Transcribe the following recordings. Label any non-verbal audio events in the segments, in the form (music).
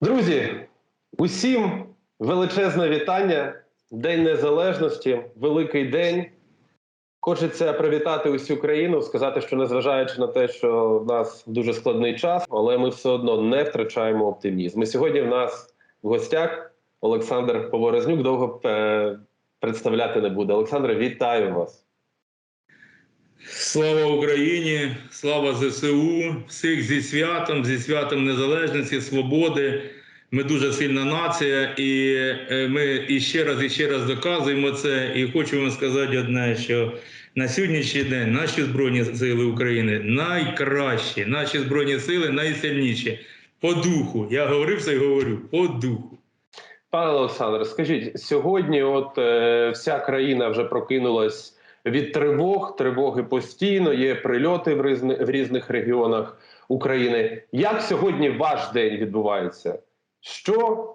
Друзі, усім величезне вітання. День Незалежності, великий день. Хочеться привітати усю країну, сказати, що незважаючи на те, що в нас дуже складний час, але ми все одно не втрачаємо оптимізм. І сьогодні в нас в гостях Олександр Поворознюк. Довго е, представляти не буде. Олександре, вітаю вас. Слава Україні, слава ЗСУ, всіх зі святом, зі святом незалежності, свободи. Ми дуже сильна нація, і е, ми іще раз і ще раз доказуємо це. І хочу вам сказати одне: що на сьогоднішній день наші збройні сили України найкращі, наші збройні сили найсильніші. По духу. Я говорив це і говорю по духу. Пане Олександре, скажіть, сьогодні, от е, вся країна вже прокинулась від тривог, тривоги постійно, є прильоти в, різни, в різних регіонах України. Як сьогодні ваш день відбувається? Що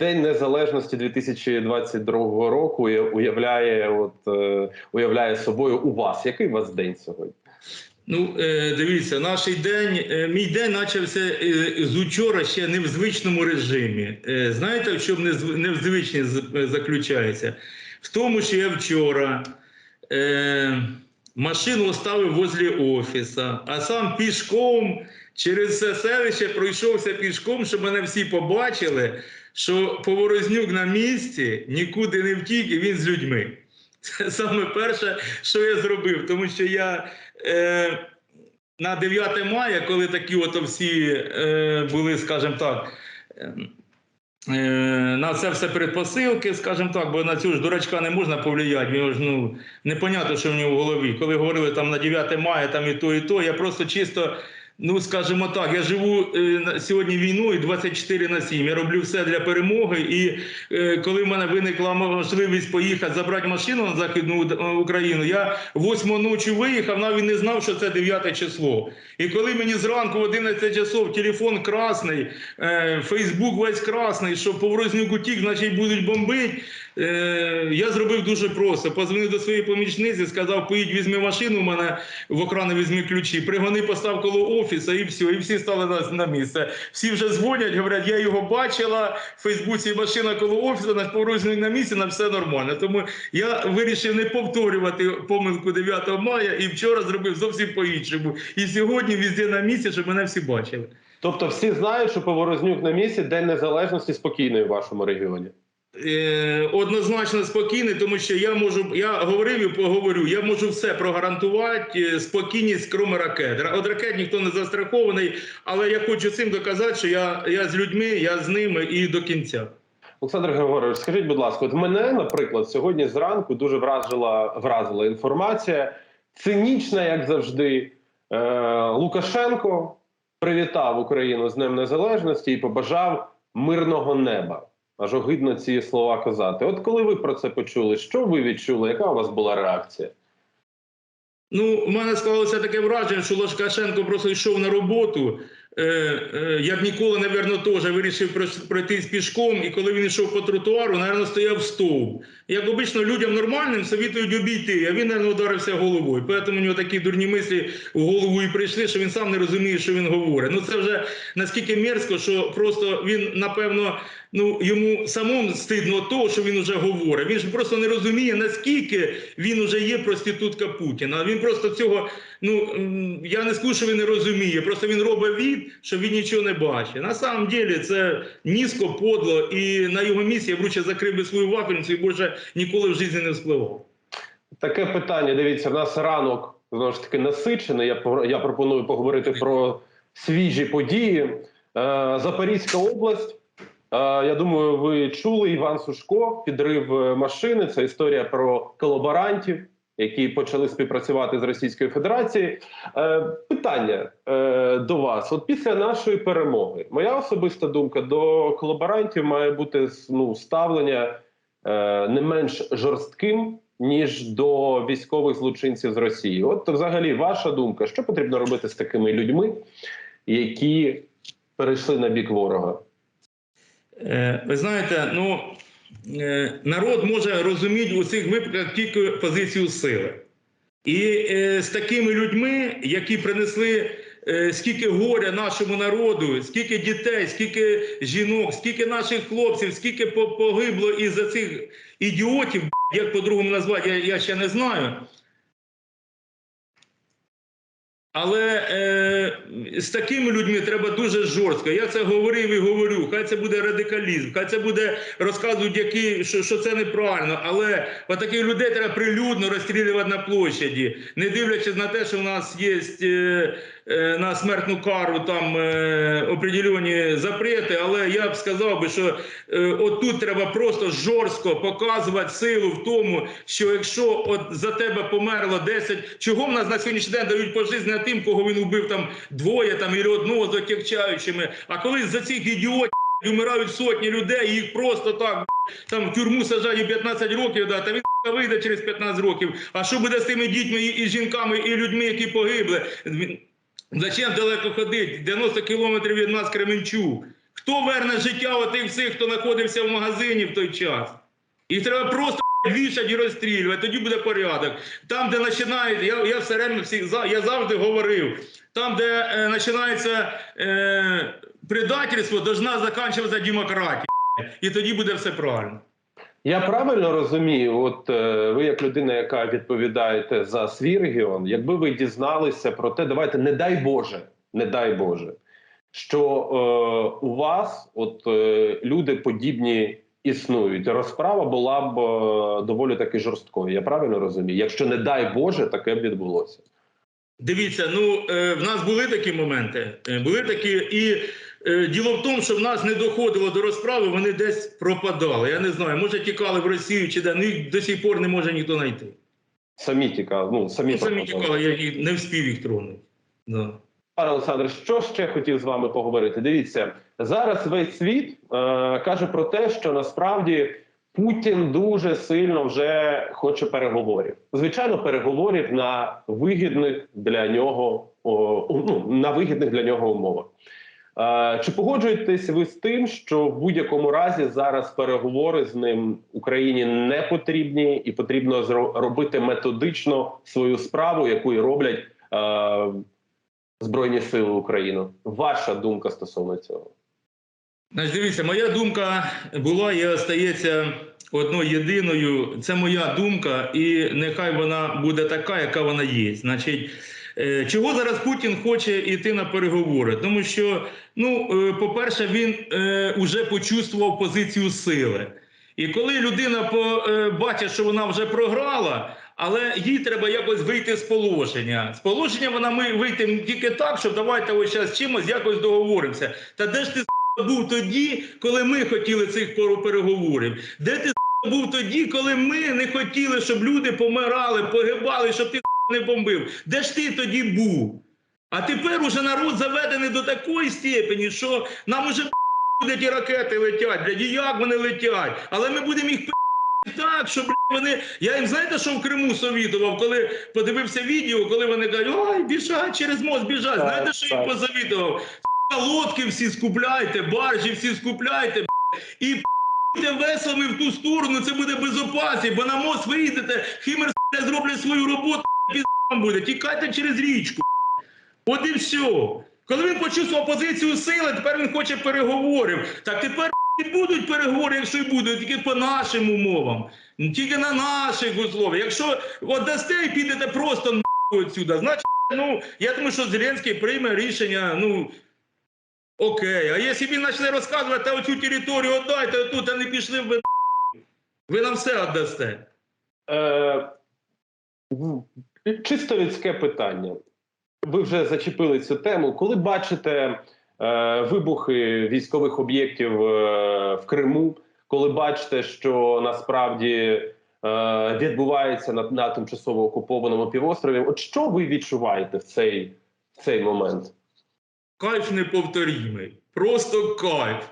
День Незалежності 2022 року уявляє, от, е, уявляє собою у вас? Який у вас день сьогодні? Ну, е, дивіться, наш день, е, мій день почався з учора ще не в звичному режимі. Знаєте, в чому незв- незвичність з- заключається? В тому, що я вчора е, машину оставив возле офіса, а сам пішком через все селище пройшовся пішком, щоб мене всі побачили, що Поворознюк на місці нікуди не втік, і він з людьми. Це саме перше, що я зробив, тому що я е, на 9 мая, коли такі от всі е, були, скажімо так, е, е, на це все предпосилки, скажімо так, бо на цю ж дурачка не можна повлияти, його ж ну, непонятно, що в нього в голові. Коли говорили там на 9 мая там і то, і то, я просто чисто. Ну, скажімо так, я живу е, сьогодні війною 24 на 7. Я роблю все для перемоги. І е, коли в мене виникла можливість поїхати забрати машину на Західну е, Україну, я 8 ночі виїхав, навіть не знав, що це 9 число. І коли мені зранку в 11 часов телефон красний, е, Фейсбук весь красний, що Поворознюк утік, значить будуть бомбити. Е, я зробив дуже просто. Позвонив до своєї помічниці, сказав, поїдь, візьми машину, у мене в охрані візьми ключі, пригони, постав коло офісу і все. І всі стали на, на місце. Всі вже дзвонять, говорять, я його бачила, в Фейсбуці машина коло офісу, наш порожній на місці, на все нормально. Тому я вирішив не повторювати помилку 9 мая і вчора зробив зовсім по-іншому. І сьогодні везде на місці, щоб мене всі бачили. Тобто, всі знають, що Поворознюк на місці День Незалежності спокійний в вашому регіоні. Е, однозначно спокійний, тому що я можу, я говорив і поговорю, я можу все прогарантувати, е, спокійність, крім ракет. От ракет ніхто не застрахований, але я хочу цим доказати, що я, я з людьми, я з ними і до кінця. Олександр Григорович, скажіть, будь ласка, от мене, наприклад, сьогодні зранку дуже вразила, вразила інформація, цинічна, як завжди. Е, Лукашенко привітав Україну з Днем Незалежності і побажав мирного неба. Аж огидно ці слова казати. От коли ви про це почули, що ви відчули? Яка у вас була реакція? Ну, у мене склалося таке враження, що Лукашенко просто йшов на роботу. Е, е, як ніколи, напевно, теж вирішив пройтись пішком, і коли він йшов по тротуару, напевно, стояв стовп. Як обично людям нормальним совітують обійти, а він, напевно, ударився головою. Тому у нього такі дурні мислі в голову і прийшли, що він сам не розуміє, що він говорить. Ну це вже наскільки мерзко, що просто він, напевно, ну йому самому стидно того, що він вже говорить. Він ж просто не розуміє, наскільки він вже є проститутка Путіна. Він просто цього, ну я не скажу, що він не розуміє. Просто він робить від, що він нічого не бачить. На самом деле це низько, подло, і на його місці я б лучше закрив би свою вафельницю і більше ніколи в житті не вспливав. Таке питання. Дивіться, в нас ранок знову ж таки насичений. Я я пропоную поговорити про свіжі події. Е, Запорізька область. Я думаю, ви чули Іван Сушко, підрив е, машини. Це історія про колаборантів, які почали співпрацювати з Російською Федерацією. Е, питання е, до вас: от після нашої перемоги, моя особиста думка до колаборантів має бути ну, ставлення не менш жорстким. Ніж до військових злочинців з Росії, от взагалі ваша думка, що потрібно робити з такими людьми, які перейшли на бік ворога? Е, Ви знаєте, ну е, народ може розуміти у цих випадках тільки позицію сили. І е, з такими людьми, які принесли скільки горя нашому народу, скільки дітей, скільки жінок, скільки наших хлопців, скільки погибло із-за цих ідіотів, як по-другому назвати, я ще не знаю. Але е, з такими людьми треба дуже жорстко. Я це говорив і говорю. Хай це буде радикалізм, хай це буде розказують, які, що, що це неправильно. Але от таких людей треба прилюдно розстрілювати на площаді, не дивлячись на те, що в нас є е, на смертну кару там е, определені запрети. Але я б сказав би, що е, отут треба просто жорстко показувати силу в тому, що якщо от за тебе померло 10, чого в нас на сьогоднішній день дають пожизнення тим, кого він убив там двоє там і одного з отягчаючими. А коли за цих ідіотів вмирають сотні людей, і їх просто так там в тюрму саджають 15 років, да, та він вийде через 15 років. А що буде з тими дітьми і жінками, і людьми, які погибли? Зачем далеко ходити? 90 кілометрів від нас Кременчук. Хто верне життя отих всіх, хто знаходився в магазині в той час? Їх треба просто вішати і розстрілювати, тоді буде порядок. Там, де починають, я, я все время всі, я завжди говорив, там, де е, починається е, предательство, должна закінчуватися демократія. І тоді буде все правильно. Я правильно розумію, от е, ви як людина, яка відповідаєте за свій регіон, якби ви дізналися про те, давайте не дай Боже, не дай Боже, що е, у вас от е, люди подібні існують. Розправа була б е, доволі таки жорсткою. Я правильно розумію? Якщо не дай Боже, таке б відбулося. Дивіться, ну е, в нас були такі моменти, е, були такі, і діло в тому, що в нас не доходило до розправи, вони десь пропадали. Я не знаю, може тікали в Росію чи де, ну їх до сих пор не може ніхто знайти. Самі тікали, ну самі Ну, самі тікали, я їх не вспів їх тронути. Да. Пане Олександре, що ще хотів з вами поговорити? Дивіться, зараз весь світ е, каже про те, що насправді Путін дуже сильно вже хоче переговорів. Звичайно, переговорів на вигідних для нього о, ну, на вигідних для нього умовах. Чи погоджуєтесь ви з тим, що в будь-якому разі зараз переговори з ним Україні не потрібні, і потрібно робити методично свою справу, яку і роблять Збройні Сили України. Ваша думка стосовно цього? Значить, дивіться, моя думка була і остається одною єдиною. Це моя думка, і нехай вона буде така, яка вона є. Значить, чого зараз Путін хоче йти на переговори? Тому що, ну, е, по-перше, він е, уже почувствував позицію сили. І коли людина е, бачить, що вона вже програла, але їй треба якось вийти з положення. З положення вона ми вийти тільки так, що давайте ось зараз чимось якось договоримося. Та де ж ти був тоді, коли ми хотіли цих переговорів? Де ти був тоді, коли ми не хотіли, щоб люди помирали, погибали, щоб ти не бомбив? Де ж ти тоді був? А тепер уже народ заведений до такої степені, що нам уже буде ті ракети летять, блядь, і як вони летять. Але ми будемо їх пи***ти так, що блядь, вони. Я їм знаєте, що в Криму совітував, коли подивився відео, коли вони кажуть, ой, біжать через мост, біжать. Так, Знаєте, що їм позавітував? Лодки всі скупляйте, баржі всі скупляйте, блядь, і п***те веслами в ту сторону, це буде безопасність, бо на мост виїдете, хімер зроблять свою роботу, піздам буде, тікайте через річку. От і все. Коли він почувствував позицію сили, тепер він хоче переговорів. Так тепер і будуть переговори, якщо і будуть, тільки по нашим умовам, тільки на наших условиях. Якщо от дасте і підете просто отсюда, значить, ну я думаю, що Зеленський прийме рішення. Ну окей. А якщо він почне розказувати, та оцю територію віддайте тут, а не пішли ви, ви нам все віддасте. Е, чисто людське питання. Ви вже зачепили цю тему. Коли бачите е, вибухи військових об'єктів е, в Криму, коли бачите, що насправді е, відбувається на, на тимчасово окупованому півострові, от що ви відчуваєте в цей, в цей момент? Кайф неповторімий. Просто кайф.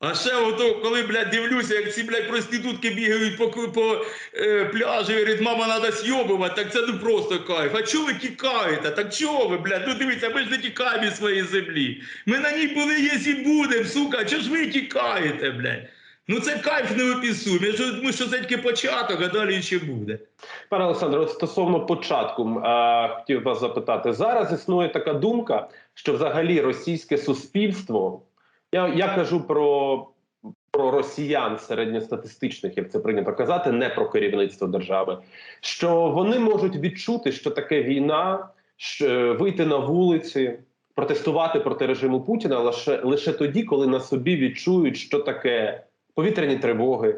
А ще ото, коли, блядь, дивлюся, як ці, блядь, проститутки бігають по, по е, пляжу і говорять, мама, треба сйобувати, так це ну просто кайф. А чого ви тікаєте? Так чого ви, блядь? Ну дивіться, ми ж не тікаємо від своєї землі. Ми на ній були, є і будемо, сука, чого ж ви тікаєте, блядь? Ну це кайф неописуємий. Я ж думаю, що це тільки початок, а далі ще буде. Пане Олександре, от стосовно початку, а, хотів вас запитати. Зараз існує така думка, що взагалі російське суспільство, я, я кажу про, про росіян середньостатистичних, як це прийнято казати, не про керівництво держави, що вони можуть відчути, що таке війна, що, вийти на вулиці, протестувати проти режиму Путіна лише, лише тоді, коли на собі відчують, що таке повітряні тривоги,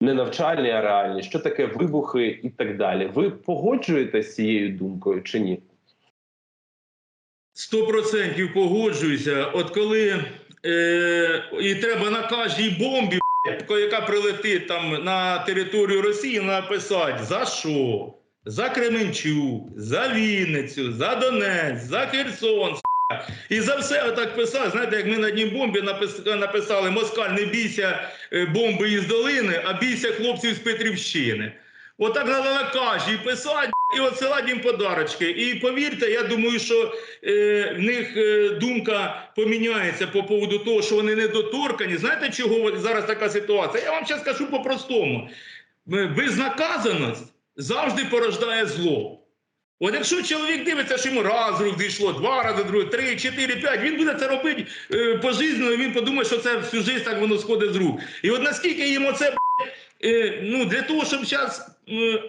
не навчальні, а реальні, що таке вибухи і так далі. Ви погоджуєтесь з цією думкою чи ні? Сто процентів погоджуюся. От коли е, і треба на кожній бомбі, яка прилетить там на територію Росії, написати за що? За Кременчук, за Вінницю, за Донець, за Херсон. І за все отак писати. Знаєте, як ми на одній бомбі написали Москаль, не бійся е, бомби із долини, а бійся хлопців з Петрівщини. Отак треба на кожній писати і отсилати їм подарочки. І повірте, я думаю, що е, в них е, думка поміняється по поводу того, що вони недоторкані. Знаєте, чого зараз така ситуація? Я вам зараз скажу по-простому. Е, Безнаказаність завжди порождає зло. От якщо чоловік дивиться, що йому раз рук дійшло, два рази друге, три, чотири, п'ять, він буде це робити е, пожизненно, і він подумає, що це всю життя так воно сходить з рук. І от наскільки їм оце е, ну, для того, щоб зараз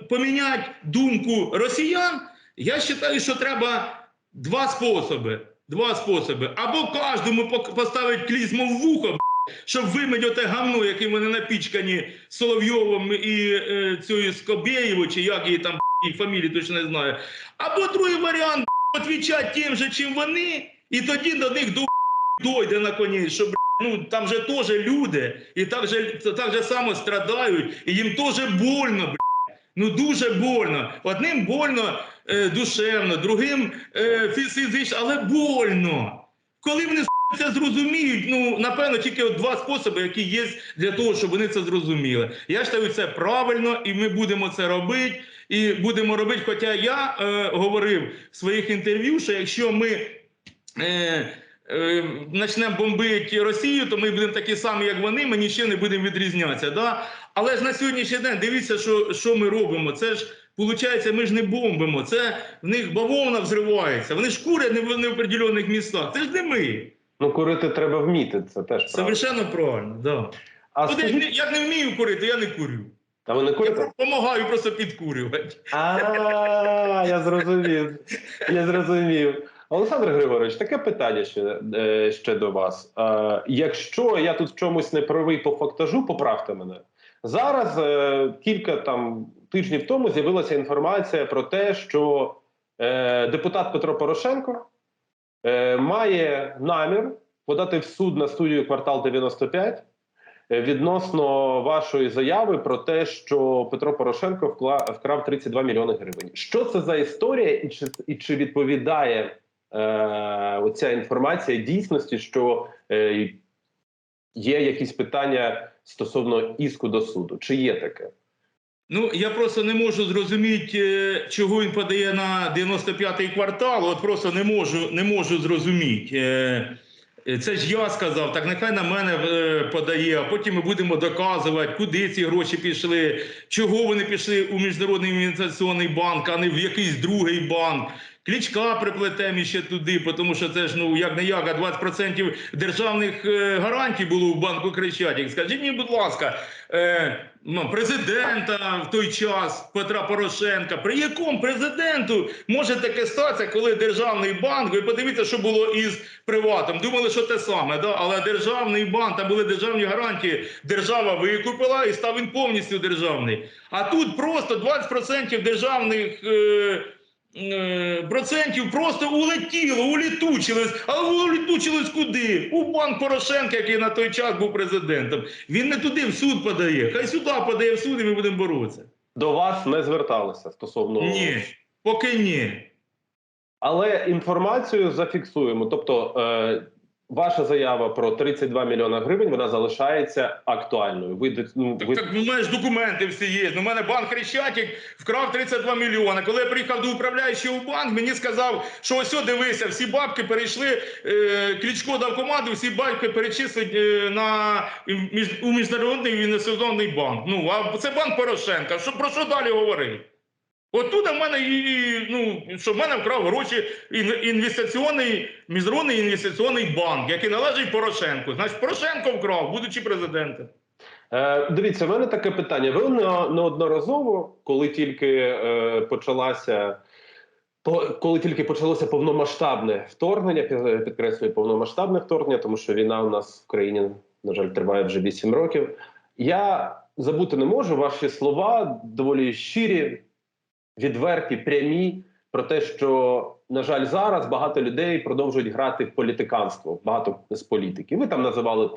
поміняти думку росіян, я вважаю, що треба два способи. Два способи. Або кожному поставити клізму в вухо, щоб вимити оте гамно, яким вони напічкані Соловйовим і е, цією Скобєєвою, чи як її там її фамілії точно не знаю. Або другий варіант б***ь, відвічати тим же, чим вони, і тоді до них до дойде наконець, що б***ь, ну там же теж люди, і так же, так же само страдають, і їм теж больно. Ну дуже больно. Одним больно е, душевно, другим е, фізично, але больно. Коли вони це зрозуміють, ну напевно, тільки от два способи, які є для того, щоб вони це зрозуміли. Я вважаю, це правильно, і ми будемо це робити. І будемо робити. Хоча я е, говорив в своїх інтерв'ю, що якщо ми е, е, почнемо бомбити Росію, то ми будемо такі самі, як вони, ми нічим не будемо відрізнятися. Да? Але ж на сьогоднішній день дивіться, що, що ми робимо. Це ж виходить, ми ж не бомбимо. Це в них бавовна взривається. Вони ж курять не в неопределених містах. Це ж не ми. Ну, курити треба вміти, це теж правда. Совершенно правильно. Да. А От скажіть, я не вмію курити, я не курю. а ви не Я допомагаю просто підкурювати. А, я зрозумів. Я зрозумів. Олександр Григорович, таке питання ще, е, ще до вас. Е, Якщо я тут в чомусь не правий по фактажу, поправте мене. Зараз е, кілька там тижнів тому з'явилася інформація про те, що е, депутат Петро Порошенко е, має намір подати в суд на студію квартал 95 е, відносно вашої заяви про те, що Петро Порошенко вкрав 32 мільйони гривень. Що це за історія, і чи, і чи відповідає е, оця інформація дійсності, що е, є якісь питання стосовно іску до суду? Чи є таке? Ну, я просто не можу зрозуміти, е, чого він подає на 95-й квартал. От просто не можу, не можу зрозуміти. Е, е, Це ж я сказав, так нехай на мене подає, а потім ми будемо доказувати, куди ці гроші пішли, чого вони пішли у Міжнародний інвестиційний банк, а не в якийсь другий банк. Клічка приплетемо ще туди, тому що це ж ну як не як, а 20% державних е, гарантій було в банку Крещатик. Скажіть мені, будь ласка, е, ну, президента в той час Петра Порошенка. При якому президенту може таке статися, коли державний банк, ви подивіться, що було із приватом. Думали, що те саме, да? але державний банк, там були державні гарантії, держава викупила і став він повністю державний. А тут просто 20% державних. Е, Процентів просто улетіло, улітучилось. А улітучилось куди? У банк Порошенка, який на той час був президентом. Він не туди в суд подає. Хай сюди подає в суд, і ми будемо боротися. До вас не зверталися стосовно Ні, поки ні. Але інформацію зафіксуємо. Тобто, е, ваша заява про 32 мільйона гривень вона залишається актуальною. Ви ну, Так, ви так ну, у мене ж документи всі є. Ну, у мене банк Хрещатик вкрав 32 мільйони. Коли я приїхав до управляючого в банк, мені сказав, що ось о, дивися, всі бабки перейшли, е, Кличко дав команду, всі бабки перечислить е, на, між, у Міжнародний інвестиційний банк. Ну, а це банк Порошенка. Що, про що далі говорити? Оттуда в мене і, ну, що в мене вкрав гроші ін- інвестиційний, міжнародний інвестиційний банк, який належить Порошенку. Значить, Порошенко вкрав, будучи президентом. Е, дивіться, в мене таке питання. Ви неодноразово, коли тільки е, почалася. по- Коли тільки почалося повномасштабне вторгнення, пі- підкреслюю повномасштабне вторгнення, тому що війна у нас в країні, на жаль, триває вже 8 років. Я забути не можу ваші слова доволі щирі, відверті, прямі про те, що на жаль, зараз багато людей продовжують грати в політиканство, багато з політиків. Ви там називали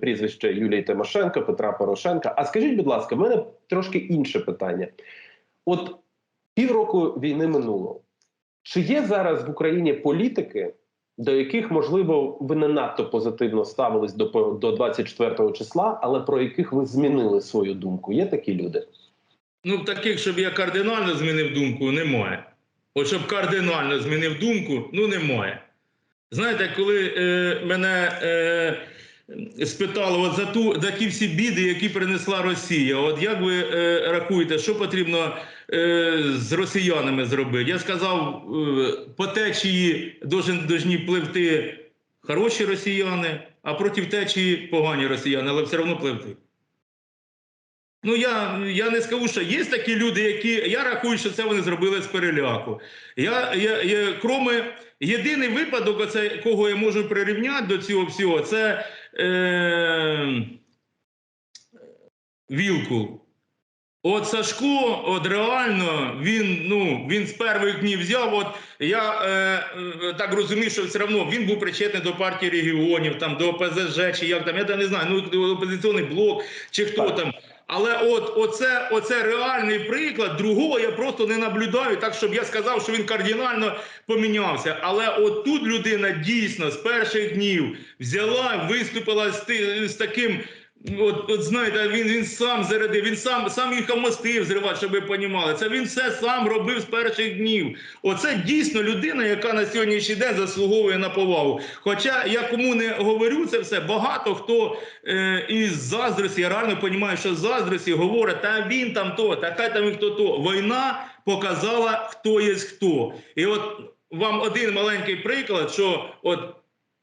прізвище Юлії Тимошенко, Петра Порошенка. А скажіть, будь ласка, в мене трошки інше питання. От півроку війни минуло. Чи є зараз в Україні політики, до яких, можливо, ви не надто позитивно ставились до, до 24 числа, але про яких ви змінили свою думку? Є такі люди? Ну, таких, щоб я кардинально змінив думку, немає. От щоб кардинально змінив думку, ну немає. Знаєте, коли е, мене е, спитали от за, ту, за ті всі біди, які принесла Росія, от як ви е, рахуєте, що потрібно е, з росіянами зробити? Я сказав, е, по течії должні пливти хороші росіяни, а проти течії погані росіяни, але все одно пливти. Ну, я, я не скажу, що є такі люди, які. Я рахую, що це вони зробили з переляку. Я, я, я, кроме, єдиний випадок, оце, кого я можу прирівняти до цього всього, це е, Вілкул. От Сашко, от реально, він, ну, він з перших днів взяв. От я е, е, так розумію, що все одно він був причетний до партії регіонів, там, до ОПЗЖ, чи як там, я там не знаю, ну опозиційний блок, чи хто Так. там. Але от оце, оце реальний приклад. Другого я просто не наблюдаю, так щоб я сказав, що він кардинально помінявся. Але от тут людина дійсно з перших днів взяла, виступила з, з таким. От, от знаєте, він, він сам зарядив, він сам сам їхав мости взривати, щоб ви понімали. Це він все сам робив з перших днів. Оце дійсно людина, яка на сьогоднішній день заслуговує на повагу. Хоча я кому не говорю це все, багато хто е, із заздрості, я реально розумію, що заздрості говорить, та він там то, та хай там і хто то. Війна показала, хто є хто. І от вам один маленький приклад, що от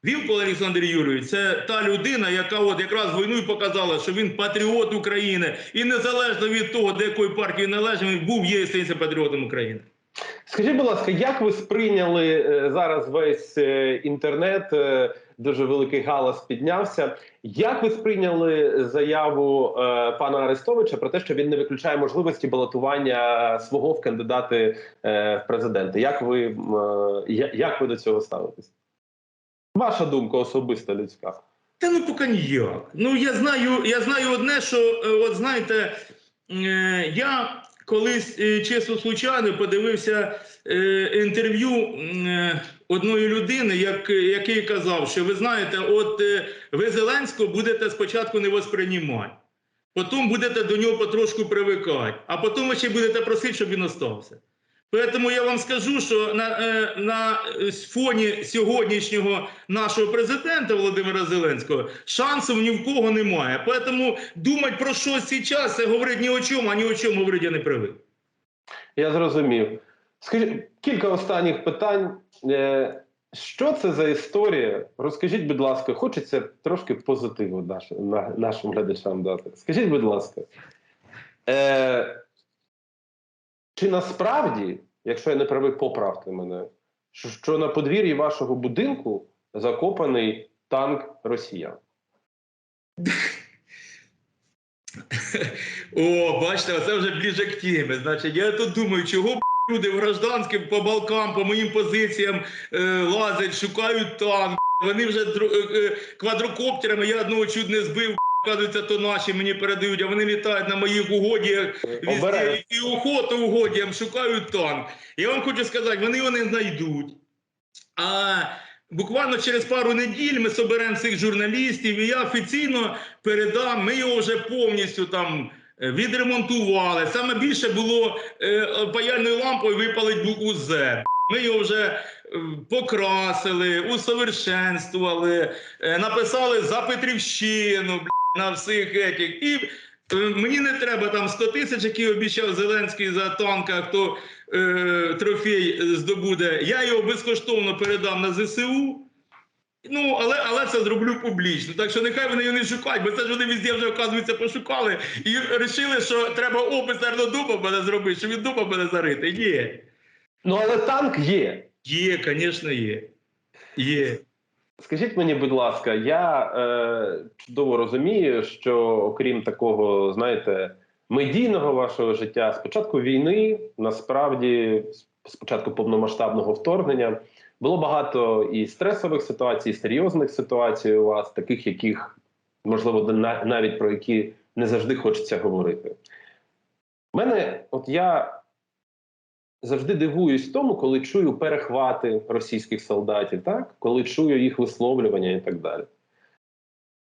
Вілкул Олександр Юрійович це та людина, яка от якраз війну і показала, що він патріот України, і незалежно від того, до якої партії належить, він був є і патріотом України. Скажіть, будь ласка, як ви сприйняли е, зараз весь е, інтернет? е, Дуже великий галас піднявся. Як ви сприйняли заяву пана Арестовича про те, що він не виключає можливості балотування свого в кандидати в президенти? Як ви, як ви до цього ставитесь? Ваша думка особиста людська. Та ну поки ніяк. Ну я знаю, я знаю одне, що е, от знаєте, е, я колись е, чесно случайно подивився інтерв'ю одної людини, як, який казав, що ви знаєте, от ви Зеленського будете спочатку не восприймати, потім будете до нього потрошку привикати, а потім ще будете просити, щоб він остався. Тому я вам скажу, що на, е, на фоні сьогоднішнього нашого президента Володимира Зеленського шансів ні в кого немає. Тому думати про щось зараз, це говорить ні о чому, а ні о чому говорити я не привик. Я зрозумів. Скажіть кілька останніх питань. Е, Що це за історія? Розкажіть, будь ласка, хочеться трошки позитиву наш, нашим глядачам дати. Скажіть, будь ласка, е, чи насправді, якщо я не правий, поправте мене, що, на подвір'ї вашого будинку закопаний танк росіян? О, бачите, це вже ближе к темі. Значить, я тут думаю, чого б, люди в гражданським по балкам, по моїм позиціям е, лазять, шукають танк. Вони вже е, е, квадрокоптерами, я одного чуть не збив. Оказується, то наші мені передають, а вони літають на моїх угодіях везде, і охоту угодіям шукають танк. Я вам хочу сказати, вони його не знайдуть. А буквально через пару неділь ми соберемо цих журналістів, і я офіційно передам. Ми його вже повністю там е, відремонтували. Саме більше було е, паяльною лампою випалить букву З. Ми його вже е, покрасили, усовершенствували, е, написали за Петрівщину на всіх етих. І мені не треба там 100 тисяч, які обіцяв Зеленський за танка, хто е, трофей здобуде. Я його безкоштовно передам на ЗСУ. Ну, але, але це зроблю публічно. Так що нехай вони його не шукають, бо це ж вони везде вже, оказується, пошукали і вирішили, що треба опис дуба мене зробити, що від дуба мене зарити. Ні. Ну але танк є. Є, звісно, є. Є. Скажіть мені, будь ласка, я е, чудово розумію, що окрім такого, знаєте, медійного вашого життя, з початку війни, насправді, з початку повномасштабного вторгнення, було багато і стресових ситуацій, і серйозних ситуацій у вас, таких, яких, можливо, навіть про які не завжди хочеться говорити. У мене, от я завжди дивуюсь тому, коли чую перехвати російських солдатів, так? коли чую їх висловлювання і так далі.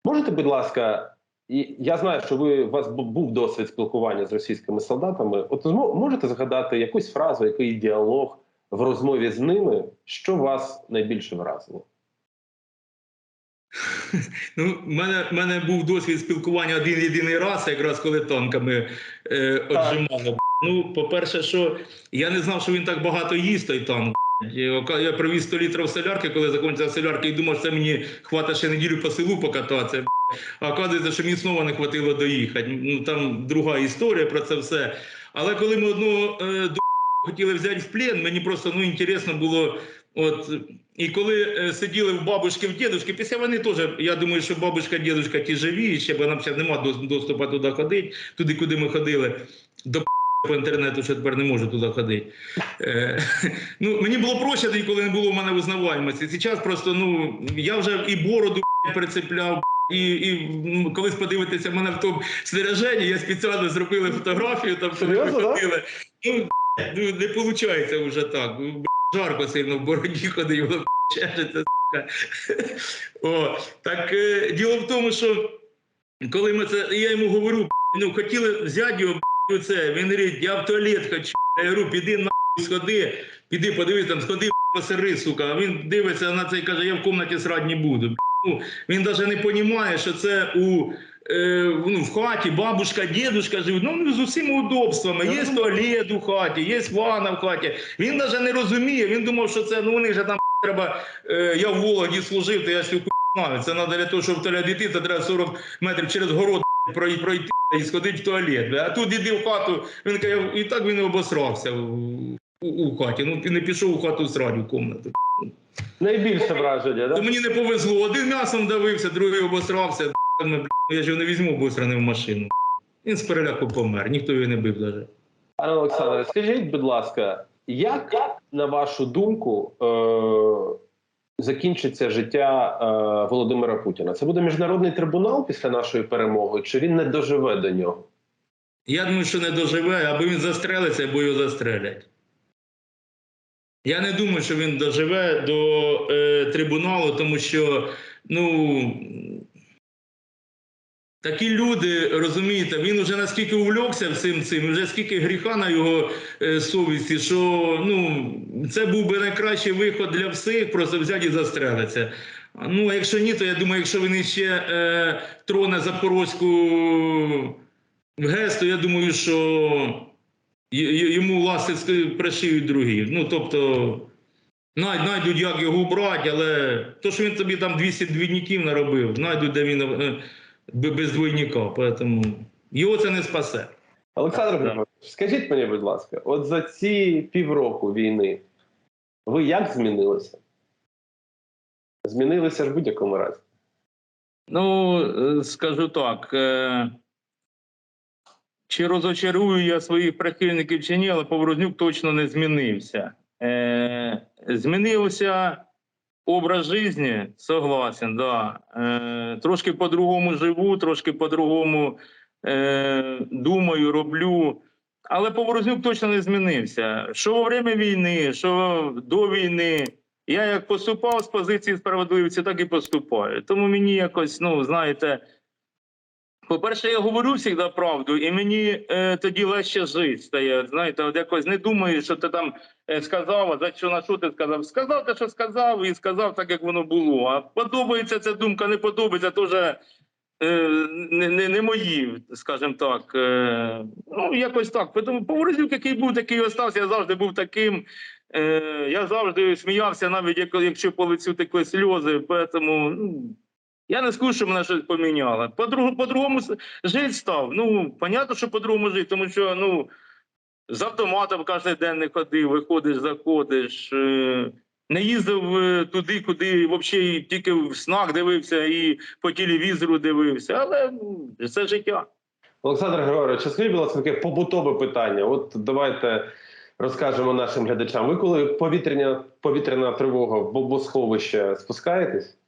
Можете, будь ласка, і я знаю, що ви у вас був досвід спілкування з російськими солдатами. От можете згадати якусь фразу, який діалог в розмові з ними, що вас найбільше вразило? (laughs) Ну, в мене, мене був досвід спілкування один єдиний раз, якраз коли танками е, отжимали. Ну, по-перше, що я не знав, що він так багато їсть, той танк. Я, привіз 100 літрів солярки, коли закінчилася солярка, і думав, що це мені хватить ще неділю по селу покататися. А оказується, що мені знову не хватило доїхати. Ну там друга історія про це все. Але коли ми одного е, (laughs) хотіли взяти в плен, мені просто ну інтересно було. От і коли е, сиділи в бабушки, в дідушки, після вони теж, я думаю, що бабушка, дідушка ті живі, ще бо нам ще немає доступу туди ходити, туди, куди ми ходили. До по інтернету що тепер не можу туди ходити. Е, ну, мені було проще коли не було в мене визнаваємості. Зараз просто ну, я вже і бороду прицепляв. І, і м, колись подивитися мене в тому снаряженні, я спеціально зробили фотографію, там що да? Ну, ну, не виходить вже так. Ну, Жарко сильно в бороді ходить, воно чешеться. О, так е, діло в тому, що коли ми це, я йому говорю, ну хотіли взяти його, це, він говорить, я в туалет хочу. Я говорю, піди на сходи, піди подивись, там сходи посери, сука. А він дивиться на це і каже, я в кімнаті срати не буду. Ну, він навіть не розуміє, що це у е, ну, в хаті бабушка, дідушка живуть, ну з усіма удобствами. Є туалет у хаті, є ванна в хаті. Він навіть не розуміє. Він думав, що це ну вони ж там треба. Е, я в Вологді служив, то я знаю. Це треба для того, щоб туалет йти, це треба 40 метрів через город пройти і сходити в туалет. А тут іди в хату. Він каже, і так він обосрався у, у, хаті. Ну не пішов у хату срати в кімнату. Найбільше враження, То да? мені не повезло. Один м'ясом давився, другий обосрався. Ну, Я ж його не візьму обосраний в машину. Він з переляку помер, ніхто його не бив навіть. Пане Олександре, скажіть, будь ласка, як, на вашу думку, е- закінчиться життя е- Володимира Путіна? Це буде міжнародний трибунал після нашої перемоги, чи він не доживе до нього? Я думаю, що не доживе, або він застрелиться, або його застрелять. Я не думаю, що він доживе до е, трибуналу, тому що, ну. Такі люди, розумієте, він вже наскільки увлекся всім цим, вже скільки гріха на його е, совісті, що ну, це був би найкращий виход для всіх, просто взяти і застрелитися. Ну, а якщо ні, то я думаю, якщо він ще е, троне Запорозьку в ГЕС, то я думаю, що йому ласти пришиють другі. Ну, тобто, най- як його брати, але то, що він тобі там 200 двійників наробив, знайдуть, де він е, без двойника. Поэтому його це не спасе. Олександр Да. Григорович, скажіть мені, будь ласка, от за ці півроку війни ви як змінилися? Змінилися ж в будь-якому разі. Ну, е, скажу так. е, Чи розочарую я своїх прихильників чи ні, але Поворознюк точно не змінився. Е, Змінився образ життя, согласен, да. Е, Трошки по-другому живу, трошки по-другому е, думаю, роблю. Але Поворознюк точно не змінився. Що во время війни, що до війни. Я як поступав з позиції справедливості, так і поступаю. Тому мені якось, ну знаєте, по-перше, я говорю завжди правду, і мені е, тоді легше жити стає. Знаєте, от якось не думаю, що ти там е, сказав, а за що на що ти сказав. Сказав те, що сказав, і сказав так, як воно було. А подобається ця думка, не подобається, теж е, не, не, не мої, скажімо так. Е, ну, якось так. Тому Поворознюк, який був, такий остався, я завжди був таким. Е, я завжди сміявся, навіть якщо по лицю текли сльози. Тому, ну, я не скажу, що мене щось поміняло. По-другому, по-другому с- жити став. Ну, понятно, що по-другому жити, тому що ну, з автоматом кожен день не ходив, виходиш, заходиш. Е, не їздив е, туди, куди взагалі тільки в снах дивився і по телевізору дивився. Але ну, це життя. Олександр Григорович, скажіть, будь ласка, таке побутове питання. От давайте розкажемо нашим глядачам. Ви коли повітряна, повітряна тривога в бомбосховище спускаєтесь?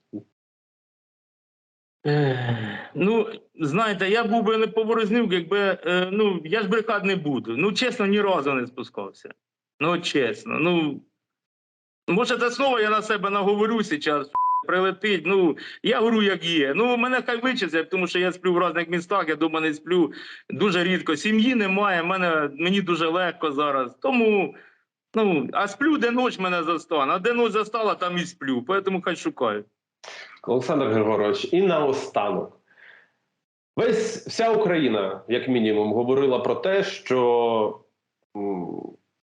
Ну, знаєте, я був би не поворознюк, якби е, ну я ж брехати не буду. Ну, чесно, ні разу не спускався. Ну, чесно. Ну може, це слово я на себе наговорю зараз. Прилетить. Ну я говорю, як є. Ну мене хай вичислять, тому що я сплю в різних містах, я дома не сплю дуже рідко. Сім'ї немає. Мене мені дуже легко зараз. Тому ну а сплю, де ніч мене застане. А де ніч застала, там і сплю. Тому хай шукають. Олександр Григорович, і наостанок. Весь вся Україна, як мінімум, говорила про те, що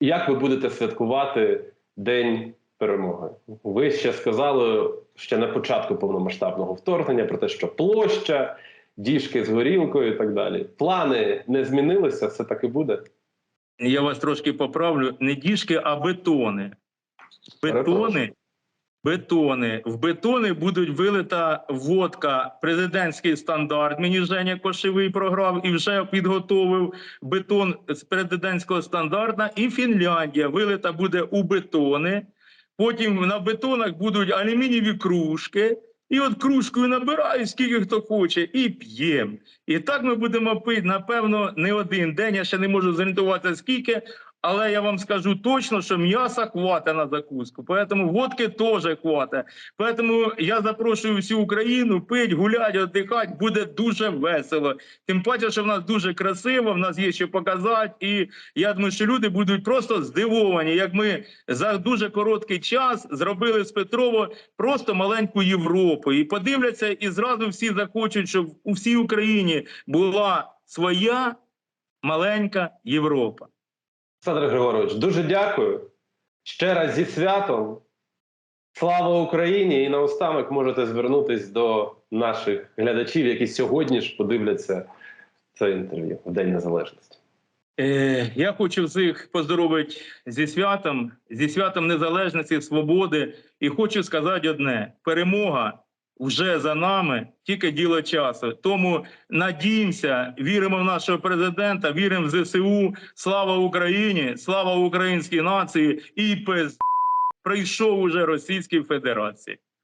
як ви будете святкувати День перемоги. Ви ще сказали ще на початку повномасштабного вторгнення про те, що площа, діжки з горілкою і так далі. Плани не змінилися, все так і буде. Я вас трошки поправлю. Не діжки, а бетони. Бетони. Бетони. В бетони будуть вилита водка, президентський стандарт. Мені Женя Кошевий програв і вже підготовив бетон з президентського стандарта. І Фінляндія вилита буде у бетони. Потім на бетонах будуть алюмінієві кружки. І от кружкою набирають, скільки хто хоче, і п'ємо. І так ми будемо пити, напевно, не один день. Я ще не можу зорієнтуватися скільки, але я вам скажу точно, що м'яса хватить на закуску. Поэтому водки теж хватить. Поэтому я запрошую всю Україну пить, гулять, віддихати. Буде дуже весело. Тим паче, що в нас дуже красиво, в нас є що показати. І я думаю, що люди будуть просто здивовані, як ми за дуже короткий час зробили з Петрово просто маленьку Європу. І подивляться, і зразу всі захочуть, щоб у всій Україні була своя маленька Європа. Олександр Григорович, дуже дякую. Ще раз зі святом. Слава Україні! І наостанок можете звернутись до наших глядачів, які сьогодні ж подивляться це інтерв'ю в День Незалежності. Е, я хочу всіх поздоровити зі святом, зі святом незалежності, свободи. І хочу сказати одне: перемога вже за нами, тільки діло часу. Тому надіємося, віримо в нашого президента, віримо в ЗСУ. Слава Україні! Слава українській нації! І пиз прийшов уже Російській Федерації.